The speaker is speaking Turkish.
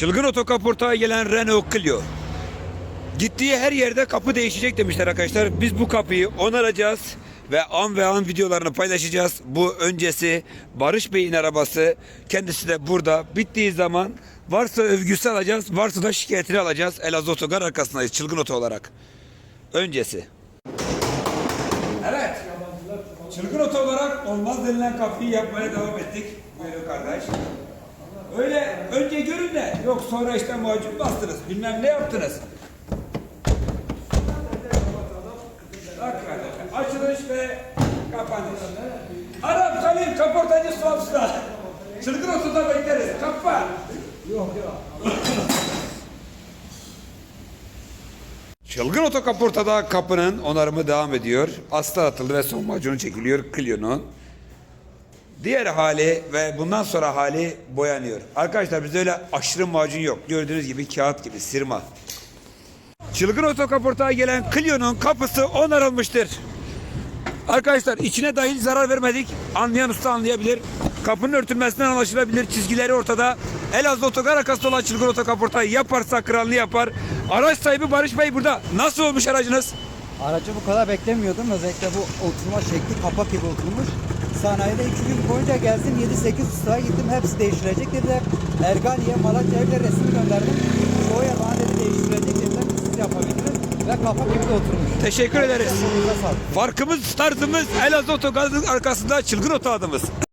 Çılgın otokaportağa gelen Renault Clio. Gittiği her yerde kapı değişecek demişler arkadaşlar. Biz bu kapıyı onaracağız ve an ve an videolarını paylaşacağız. Bu öncesi Barış Bey'in arabası. Kendisi de burada. Bittiği zaman varsa övgüsü alacağız, varsa da şikayetini alacağız. Elazığ Otogar arkasındayız çılgın oto olarak. Öncesi. Evet. Çılgın oto olarak olmaz denilen kapıyı yapmaya devam ettik. Buyurun kardeş. De yok sonra işte macun bastınız bilmem ne yaptınız. Kardeşim açılış ve kapanış. Arap Kalim kaportacı Suams'da. Çılgın otoda bekleriz. Kapa. Çılgın oto kaportada kapının onarımı devam ediyor. Astar atıldı ve son macunu çekiliyor Clio'nun. Diğer hali ve bundan sonra hali boyanıyor. Arkadaşlar bizde öyle aşırı macun yok. Gördüğünüz gibi kağıt gibi sırma. Çılgın otokaportağa gelen Clio'nun kapısı onarılmıştır. Arkadaşlar içine dahil zarar vermedik. Anlayan usta anlayabilir. Kapının örtülmesinden anlaşılabilir. Çizgileri ortada. Elazığ otogar arkasında olan çılgın otokaportayı yaparsa kralını yapar. Araç sahibi Barış Bey burada. Nasıl olmuş aracınız? Aracı bu kadar beklemiyordum. Özellikle bu oturma şekli kapak gibi oturmuş. Sanayide iki gün boyunca gezdim. 7-8 ustaya gittim. Hepsi değiştirecek dediler. Erganiye, Malatya'ya bile resim gönderdim. Çoğuya bana dedi değiştirecek dediler. Siz yapabiliriz. Ve kapak gibi oturmuş. Teşekkür ederiz. Farkımız, tarzımız Elazığ otogarın arkasında çılgın oto adımız.